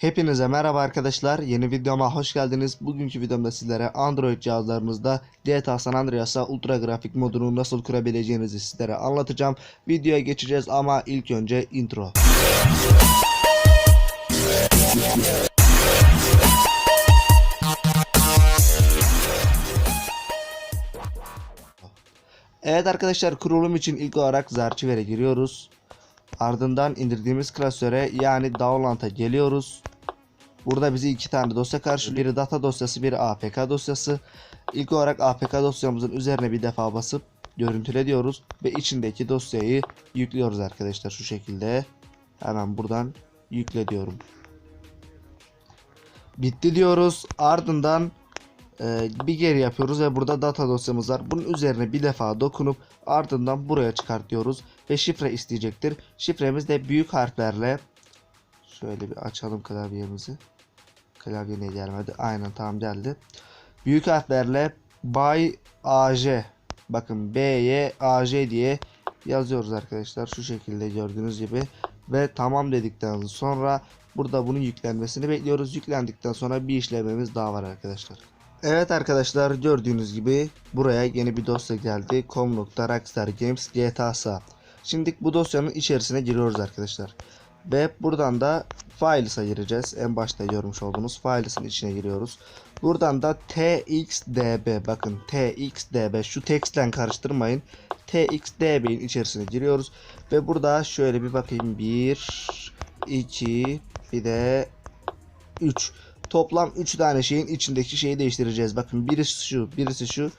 Hepinize merhaba arkadaşlar. Yeni videoma hoş geldiniz. Bugünkü videomda sizlere Android cihazlarınızda GTA San Andreas'a ultra grafik modunu nasıl kurabileceğinizi sizlere anlatacağım. Videoya geçeceğiz ama ilk önce intro. Evet arkadaşlar kurulum için ilk olarak Zarchiver'e giriyoruz. Ardından indirdiğimiz klasöre yani download'a geliyoruz. Burada bizi iki tane dosya karşılıyor. Biri data dosyası, biri APK dosyası. İlk olarak APK dosyamızın üzerine bir defa basıp görüntüle diyoruz ve içindeki dosyayı yüklüyoruz arkadaşlar şu şekilde. Hemen buradan yükle diyorum. Bitti diyoruz. Ardından e, bir geri yapıyoruz ve burada data dosyamız var. Bunun üzerine bir defa dokunup ardından buraya çıkartıyoruz ve şifre isteyecektir. Şifremiz de büyük harflerle şöyle bir açalım klavyemizi. Klavye niye gelmedi? Aynen tamam geldi. Büyük harflerle by AJ bakın B Y diye yazıyoruz arkadaşlar. Şu şekilde gördüğünüz gibi ve tamam dedikten sonra burada bunun yüklenmesini bekliyoruz. Yüklendikten sonra bir işlememiz daha var arkadaşlar. Evet arkadaşlar gördüğünüz gibi buraya yeni bir dosya geldi. com.rockstar games GTA Şimdi bu dosyanın içerisine giriyoruz arkadaşlar. Ve buradan da Files'a gireceğiz. En başta görmüş olduğunuz Files'ın içine giriyoruz. Buradan da txdb bakın txdb şu text'ten karıştırmayın. txdb'in içerisine giriyoruz. Ve burada şöyle bir bakayım. 1 2 bir de 3 toplam 3 tane şeyin içindeki şeyi değiştireceğiz. Bakın birisi şu, birisi şu.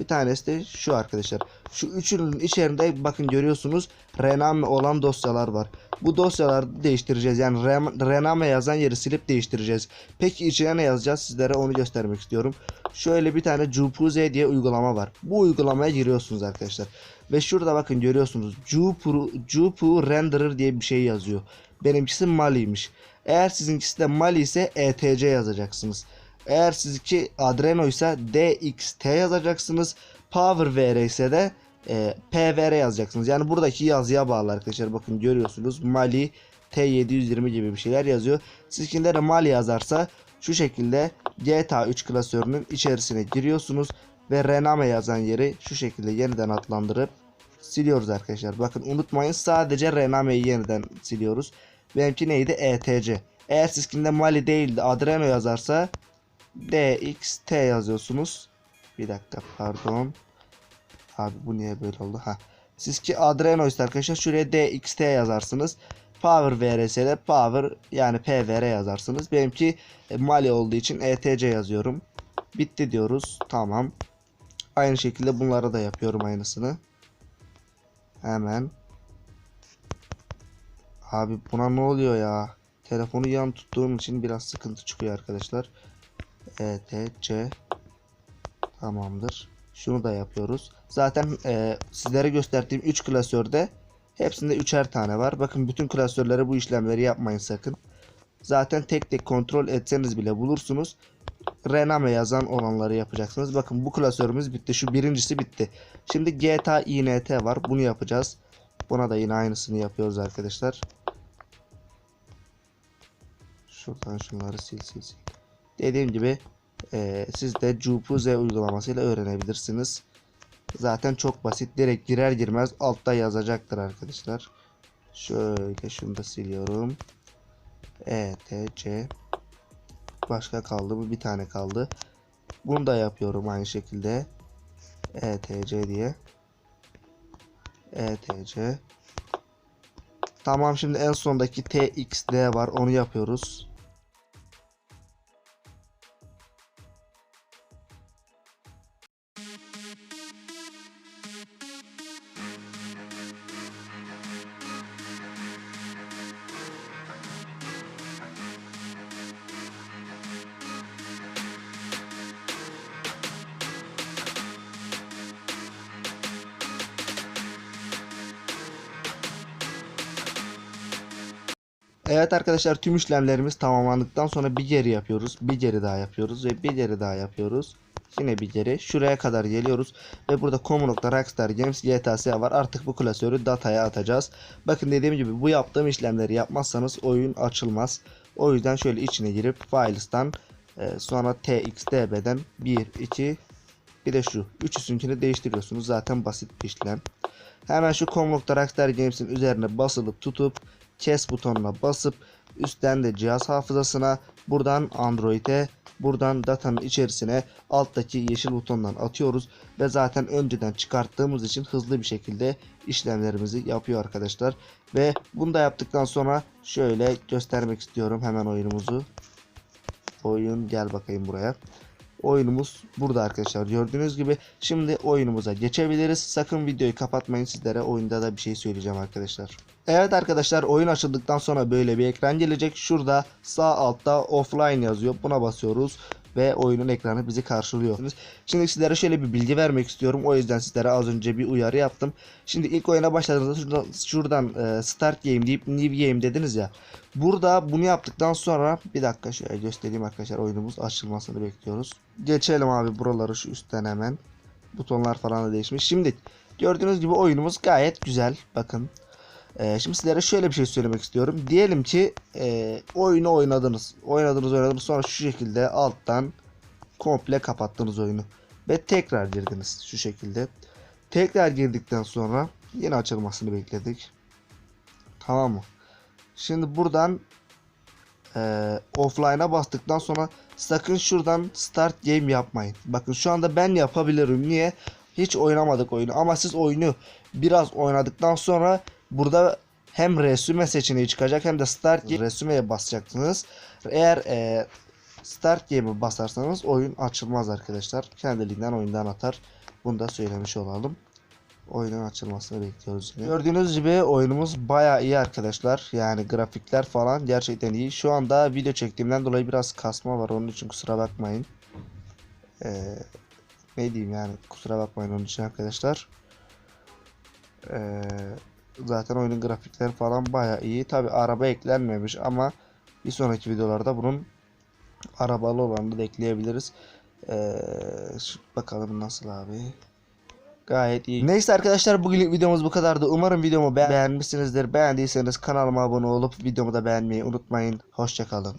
Bir tanesi de şu arkadaşlar. Şu üçünün içerisinde bakın görüyorsunuz Rename olan dosyalar var. Bu dosyaları değiştireceğiz. Yani Rename yazan yeri silip değiştireceğiz. Peki içine ne yazacağız? Sizlere onu göstermek istiyorum. Şöyle bir tane Jupuze diye uygulama var. Bu uygulamaya giriyorsunuz arkadaşlar. Ve şurada bakın görüyorsunuz. Jupu, Jupu Renderer diye bir şey yazıyor. Benimkisi Mali'ymiş. Eğer sizinkisi de Mali ise ETC yazacaksınız. Eğer sizinki Adreno ise DXT yazacaksınız. Power VR ise de e, PVR yazacaksınız. Yani buradaki yazıya bağlı arkadaşlar. Bakın görüyorsunuz Mali T720 gibi bir şeyler yazıyor. Sizinkinde de Mali yazarsa şu şekilde GTA 3 klasörünün içerisine giriyorsunuz ve Rename yazan yeri şu şekilde yeniden adlandırıp siliyoruz arkadaşlar. Bakın unutmayın sadece Rename'yi yeniden siliyoruz. Benimki neydi? ETC. Eğer sizinkinde Mali değil de yazarsa DXT yazıyorsunuz. Bir dakika pardon. Abi bu niye böyle oldu? Ha. Siz ki Adreno ise arkadaşlar şuraya DXT yazarsınız. Power VRS'de Power yani PVR yazarsınız. Benimki e, Mali olduğu için ETC yazıyorum. Bitti diyoruz. Tamam. Aynı şekilde bunlara da yapıyorum aynısını. Hemen. Abi buna ne oluyor ya? Telefonu yan tuttuğum için biraz sıkıntı çıkıyor arkadaşlar. ETC tamamdır. Şunu da yapıyoruz. Zaten e, sizlere gösterdiğim 3 klasörde hepsinde 3'er tane var. Bakın bütün klasörlere bu işlemleri yapmayın sakın. Zaten tek tek kontrol etseniz bile bulursunuz. Rename yazan olanları yapacaksınız. Bakın bu klasörümüz bitti. Şu birincisi bitti. Şimdi GTA INT var. Bunu yapacağız. Buna da yine aynısını yapıyoruz arkadaşlar. Şuradan şunları sil sil sil. Dediğim gibi e, siz de Jupuze uygulamasıyla öğrenebilirsiniz. Zaten çok basit. Direkt girer girmez altta yazacaktır arkadaşlar. Şöyle şunu da siliyorum. ETC Başka kaldı mı? Bir tane kaldı. Bunu da yapıyorum aynı şekilde. ETC diye. ETC Tamam şimdi en sondaki TXD var. Onu yapıyoruz. Evet arkadaşlar tüm işlemlerimiz tamamlandıktan sonra bir geri yapıyoruz. Bir geri daha yapıyoruz ve bir geri daha yapıyoruz. Yine bir geri. Şuraya kadar geliyoruz. Ve burada Como.Rockstar Games GTA var. Artık bu klasörü dataya atacağız. Bakın dediğim gibi bu yaptığım işlemleri yapmazsanız oyun açılmaz. O yüzden şöyle içine girip Files'tan e, sonra TXDB'den 1 2 bir de şu üçüsünkini değiştiriyorsunuz. Zaten basit bir işlem. Hemen şu Comlock Rockstar Games'in üzerine basılıp tutup kes butonuna basıp üstten de cihaz hafızasına buradan Android'e buradan datanın içerisine alttaki yeşil butondan atıyoruz ve zaten önceden çıkarttığımız için hızlı bir şekilde işlemlerimizi yapıyor arkadaşlar. Ve bunu da yaptıktan sonra şöyle göstermek istiyorum hemen oyunumuzu. Oyun gel bakayım buraya oyunumuz burada arkadaşlar. Gördüğünüz gibi şimdi oyunumuza geçebiliriz. Sakın videoyu kapatmayın. Sizlere oyunda da bir şey söyleyeceğim arkadaşlar. Evet arkadaşlar oyun açıldıktan sonra böyle bir ekran gelecek. Şurada sağ altta offline yazıyor. Buna basıyoruz ve oyunun ekranı bizi karşılıyor. Şimdi sizlere şöyle bir bilgi vermek istiyorum. O yüzden sizlere az önce bir uyarı yaptım. Şimdi ilk oyuna başladığınızda şuradan, şuradan e, start game deyip new game dediniz ya. Burada bunu yaptıktan sonra bir dakika şöyle göstereyim arkadaşlar oyunumuz açılmasını bekliyoruz. Geçelim abi buraları şu üstten hemen. Butonlar falan da değişmiş. Şimdi gördüğünüz gibi oyunumuz gayet güzel. Bakın. Ee, şimdi sizlere şöyle bir şey söylemek istiyorum. Diyelim ki e, oyunu oynadınız. Oynadınız oynadınız sonra şu şekilde alttan komple kapattınız oyunu. Ve tekrar girdiniz şu şekilde. Tekrar girdikten sonra yine açılmasını bekledik. Tamam mı? Şimdi buradan e, offline'a bastıktan sonra sakın şuradan start game yapmayın. Bakın şu anda ben yapabilirim. Niye? Hiç oynamadık oyunu ama siz oyunu biraz oynadıktan sonra burada hem resume seçeneği çıkacak hem de start game resumeye basacaksınız. Eğer e, start game'e basarsanız oyun açılmaz arkadaşlar. Kendiliğinden oyundan atar. Bunu da söylemiş olalım. Oyunun açılmasını bekliyoruz yine. Gördüğünüz gibi oyunumuz bayağı iyi arkadaşlar. Yani grafikler falan gerçekten iyi. Şu anda video çektiğimden dolayı biraz kasma var. Onun için kusura bakmayın. Ee, ne diyeyim yani kusura bakmayın onun için arkadaşlar. Ee, zaten oyunun grafikleri falan bayağı iyi. Tabi araba eklenmemiş ama bir sonraki videolarda bunun arabalı olanını da ekleyebiliriz. Ee, bakalım nasıl abi. Gayet iyi. Neyse arkadaşlar bugünlük videomuz bu kadardı. Umarım videomu be- beğenmişsinizdir. Beğendiyseniz kanalıma abone olup videomu da beğenmeyi unutmayın. Hoşçakalın.